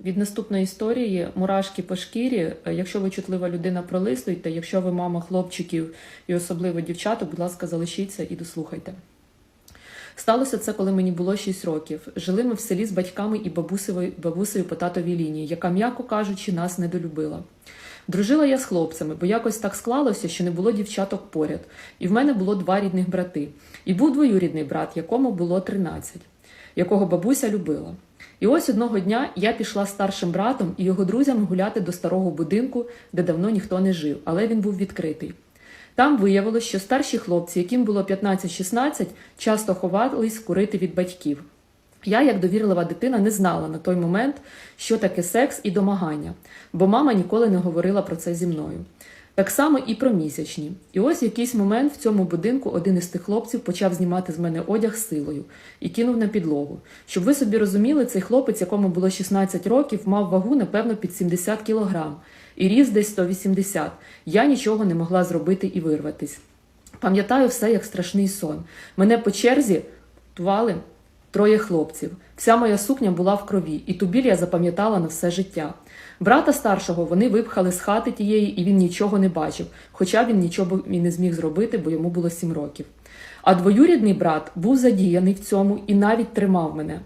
Від наступної історії мурашки по шкірі. Е, Якщо ви чутлива людина, пролистуйте. Якщо ви мама хлопчиків і особливо дівчаток, будь ласка, залишіться і дослухайте. Сталося це, коли мені було 6 років. Жили ми в селі з батьками і бабусею, бабусею по татовій лінії, яка, м'яко кажучи, нас недолюбила. Дружила я з хлопцями, бо якось так склалося, що не було дівчаток поряд. І в мене було два рідних брати. І був двоюрідний брат, якому було 13, якого бабуся любила. І ось одного дня я пішла з старшим братом і його друзями гуляти до старого будинку, де давно ніхто не жив, але він був відкритий. Там виявилось, що старші хлопці, яким було 15-16, часто ховались курити від батьків. Я, як довірлива дитина, не знала на той момент, що таке секс і домагання, бо мама ніколи не говорила про це зі мною. Так само і про місячні. І ось якийсь момент в цьому будинку один із тих хлопців почав знімати з мене одяг силою і кинув на підлогу. Щоб ви собі розуміли, цей хлопець, якому було 16 років, мав вагу, напевно, під 70 кілограм і ріс десь 180. Я нічого не могла зробити і вирватись. Пам'ятаю все як страшний сон. Мене по черзі тували троє хлопців. Вся моя сукня була в крові, і ту біль я запам'ятала на все життя. Брата старшого вони випхали з хати тієї, і він нічого не бачив, хоча він нічого і не зміг зробити, бо йому було сім років. А двоюрідний брат був задіяний в цьому і навіть тримав мене.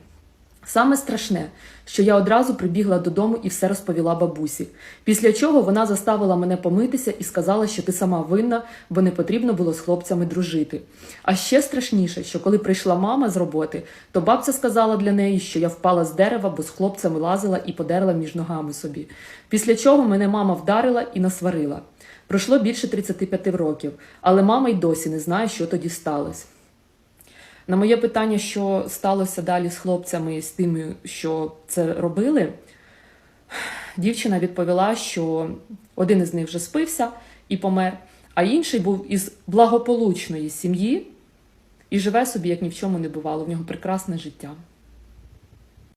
Саме страшне, що я одразу прибігла додому і все розповіла бабусі. Після чого вона заставила мене помитися і сказала, що ти сама винна, бо не потрібно було з хлопцями дружити. А ще страшніше, що коли прийшла мама з роботи, то бабця сказала для неї, що я впала з дерева, бо з хлопцями лазила і подерла між ногами собі. Після чого мене мама вдарила і насварила. Пройшло більше 35 років, але мама й досі не знає, що тоді сталося. На моє питання, що сталося далі з хлопцями, з тими, що це робили, дівчина відповіла, що один із них вже спився і помер, а інший був із благополучної сім'ї і живе собі, як ні в чому не бувало. В нього прекрасне життя.